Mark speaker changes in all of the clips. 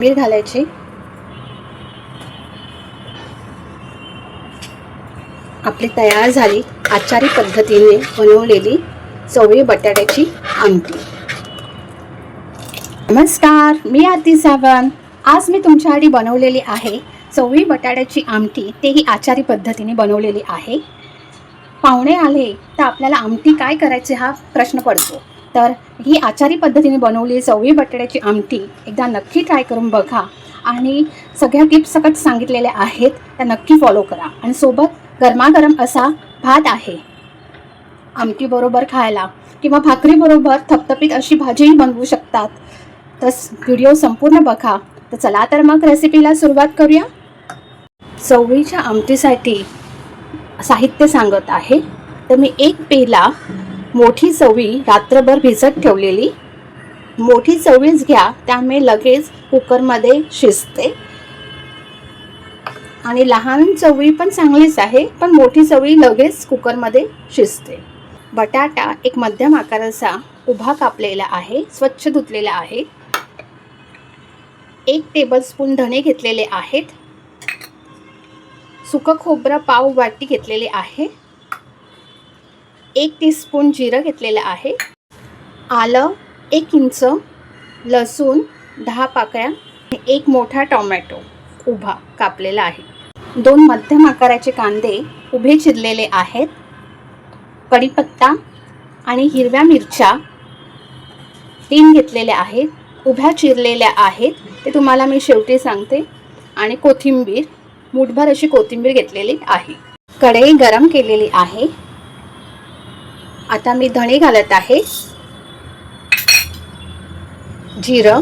Speaker 1: मीठ घालायचे. आपली तयार झाली आचारी पद्धतीने बनवलेली चवळी बटाट्याची आमटी. नमस्कार मी आरती सावंत. आज मी तुमच्यासाठी बनवलेली आहे चवळी बटाट्याची आमटी. तेही आचारी पद्धतीने बनवलेली आहे. पाहुणे आले तर आपल्याला आमटी काय करायचे हा प्रश्न पडतो. तर ही आचारी पद्धतीने बनवली चवळी बटाट्याची आमटी. एकदा नक्की ट्राय करून बघा. आणि सगळ्या टिप्स सकट सांगितलेल्या आहेत त्या नक्की फॉलो करा. आणि सोबत गरमागरम असा भात आहे. आमटीबरोबर खायला किंवा भाकरीबरोबर थपथपीत अशी भाजीही बनवू शकतात. तर व्हिडिओ संपूर्ण बघा. तर चला तर मग रेसिपीला सुरुवात करूया. चवळीच्या आमटीसाठी साहित्य सांगत आहे. तर मी एक पेला मोठी चवळी रात्रभर भिजत ठेवलेली. मोठी चवळीच घ्या त्यामुळे लगेच कुकरमध्ये शिजते. आणि लहान चवळी पण चांगलीच आहे पण मोठी चवळी लगेच कुकरमध्ये शिजते. बटाटा एक मध्यम आकाराचा उभा कापलेला आहे स्वच्छ धुतलेला आहे. एक टेबलस्पून धणे घेतलेले आहेत. सुकं खोबरं पाव वाटी घेतलेले आहे. एक टीस्पून जिरं घेतलेलं आहे. आलं एक इंच लसूण दहा पाकळ्या एक मोठा टोमॅटो उभा कापलेला आहे. दोन मध्यम आकाराचे कांदे उभे चिरलेले आहेत. कढीपत्ता आणि हिरव्या मिरच्या तीन घेतलेल्या आहेत. उभ्या चिरलेल्या आहेत. ते तुम्हाला मी शेवटी सांगते. आणि कोथिंबीर मुठभर अशी कोथिंबीर घेतलेली आहे. कढई गरम केलेली आहे. आता मी धणे घालत आहे. जिरं.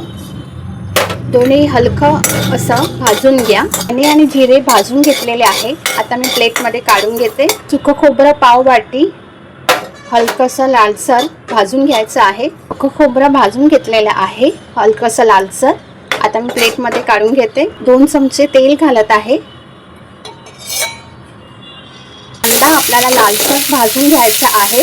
Speaker 1: दोन्ही हलकं असं भाजून घ्या. धणे आणि जिरे भाजून घेतलेले आहे. आता मी प्लेटमध्ये काढून घेते. सुकं खोबरं पाव वाटी हलकंसं लालसर भाजून घ्यायचं आहे. सुकं खोबरं भाजून घेतलेलं आहे. हलकंसं लालसर. आता मी प्लेटमध्ये काढून घेते. दोन चमचे तेल घालत आहे. आपल्याला लालसर भाजून घ्यायचा आहे.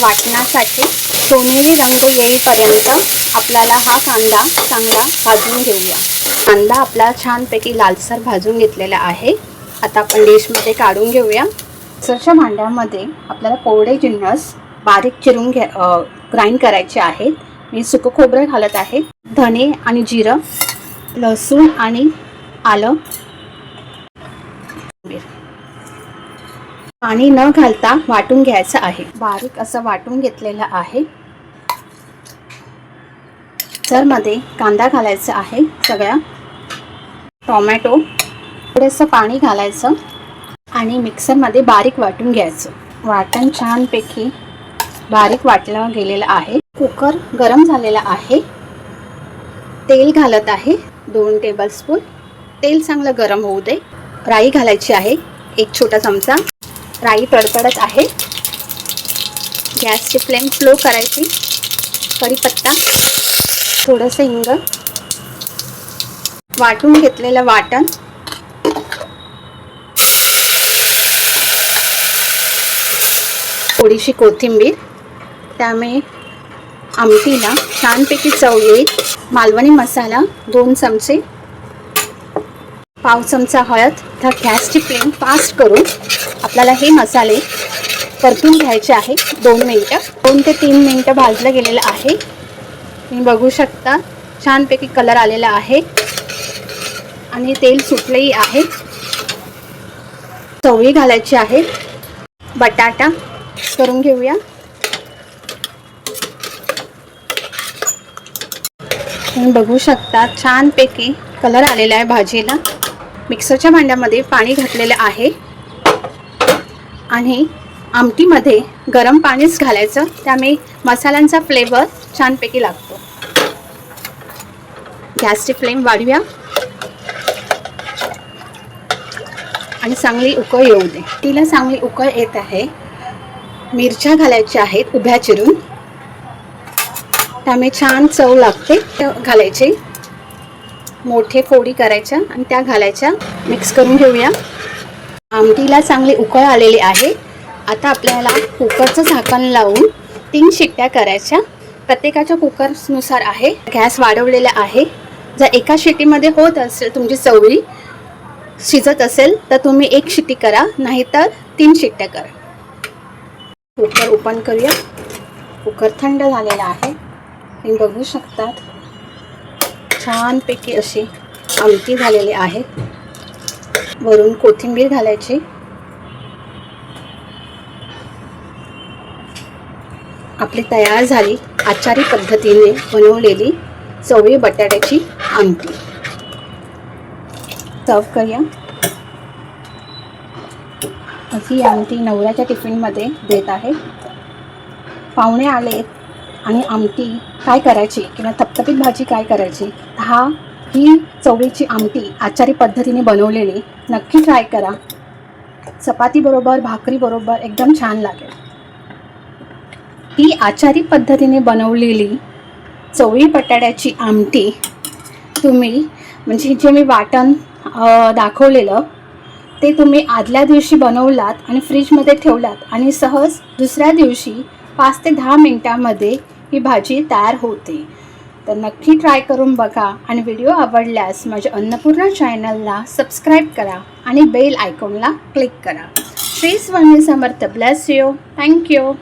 Speaker 1: वाटण्यासाठी सोनेरी रंग येईपर्यंत आपल्याला हा कांदा चांगला भाजून घेऊया. कांदा आपला छानपैकी लालसर भाजून घेतलेला आहे. आता आपण डिशमध्ये काढून घेऊया. मिक्सरच्या भांड्यामध्ये आपल्याला कोरडे जिन्नस बारीक चिरून घ्या ग्राइंड करायचे आहेत. मी सुकं खोबरं घालत आहे. धने आणि जिरं लसूण आणि आलं. पाणी न घालता वाटून घ्यायचं आहे. बारीक असं वाटून घेतलेलं आहे. मध्ये कांदा घालायचा आहे सगळ्या टोमॅटो थोडंसं पाणी घालायचं आणि मिक्सरमध्ये बारीक वाटून घ्यायचं. वाटण छानपैकी बारीक वाटलं गेलेलं आहे. कुकर गरम झालेला आहे. तेल घालत आहे दोन टेबलस्पून तेल चांगलं गरम होऊ दे. राई घालायची आहे एक छोटा चमचा. राई तडतडत आहे. गॅसची फ्लेम स्लो करायची. कढीपत्ता थोडंसं हिंग. वाटून घेतलेलं वाटण. थोडीशी कोथिंबीर. त्यामुळे आमटीला छानपैकी चव येईल. मालवणी मसाला दोन चमचे. पाव चमचा हळद तर गॅसची फ्लेम फास्ट करून आपल्याला हे मसाले परतून घ्यायचे आहे दोन मिनटं दोन ते तीन मिनटं भाजलं गेलेलं आहे. तुम्ही बघू शकता छानपैकी कलर आलेला आहे. आणि तेल सुटलंही आहे. चवळी घालायची आहे. बटाटा करून घेऊया. तुम्ही बघू शकता छानपैकी कलर आलेला आहे भाजीला. मिक्सरच्या भांड्यामध्ये पाणी घातलेलं आहे. आणि आमटीमध्ये गरम पाणीच घालायचं. त्यामुळे मसाल्यांचा फ्लेवर छानपैकी लागतो. गॅसची फ्लेम वाढूया. आणि चांगली उकळ येऊ दे. तिला चांगली उकळ येत आहे. मिरच्या घालायच्या आहेत उभ्या चिरून. त्यामुळे छान चव लागते. घालायची. मोठे फोडी करायच्या आणि त्या घालायच्या. मिक्स करून घेऊया. आमटीला चांगली उकळ आलेली आहे. आता आपल्याला कुकरचं झाकण लावून तीन शिट्ट्या करायच्या. प्रत्येकाच्या कुकरनुसार आहे. गॅस वाढवलेला आहे. जर एका शिटीमध्ये होत असेल तुमची चवळी शिजत असेल तर तुम्ही एक शिटी करा. नाहीतर तीन शिट्ट्या करा. कुकर ओपन करूया. कुकर थंड झालेला आहे. तुम्ही बघू शकतात. छानपैकी अशी आमटी झालेली आहे. वरून कोथिंबीर घालायची. आपली तयार झाली आचारी पद्धतीने बनवलेली चवळी बटाट्याची आमटी. सर्व करूया. अशी आमटी नवऱ्याच्या टिफिनमध्ये देत आहे. पाहुणे आले आणि आमटी काय करायची किंवा थपथपीत भाजी काय करायची हा ही चवळीची आमटी आचारी पद्धतीने बनवलेली. नक्की ट्राय करा. चपातीबरोबर भाकरीबरोबर एकदम छान लागेल. ही आचारी पद्धतीने बनवलेली चवळी बटाट्याची आमटी तुम्ही म्हणजे जे मी वाटण दाखवलेलं ते तुम्ही आदल्या दिवशी बनवलात आणि फ्रीजमध्ये ठेवलात आणि सहज दुसऱ्या दिवशी पाच ते दहा मिनटामध्ये ही भाजी तयार होते. तर नक्की ट्राय करून बघा आणि व्हिडिओ आवडल्यास माझ्या अन्नपूर्णा चॅनलला सबस्क्राईब करा आणि बेल आयकॉनला क्लिक करा. Shri Swami Samarth. Bless you thank you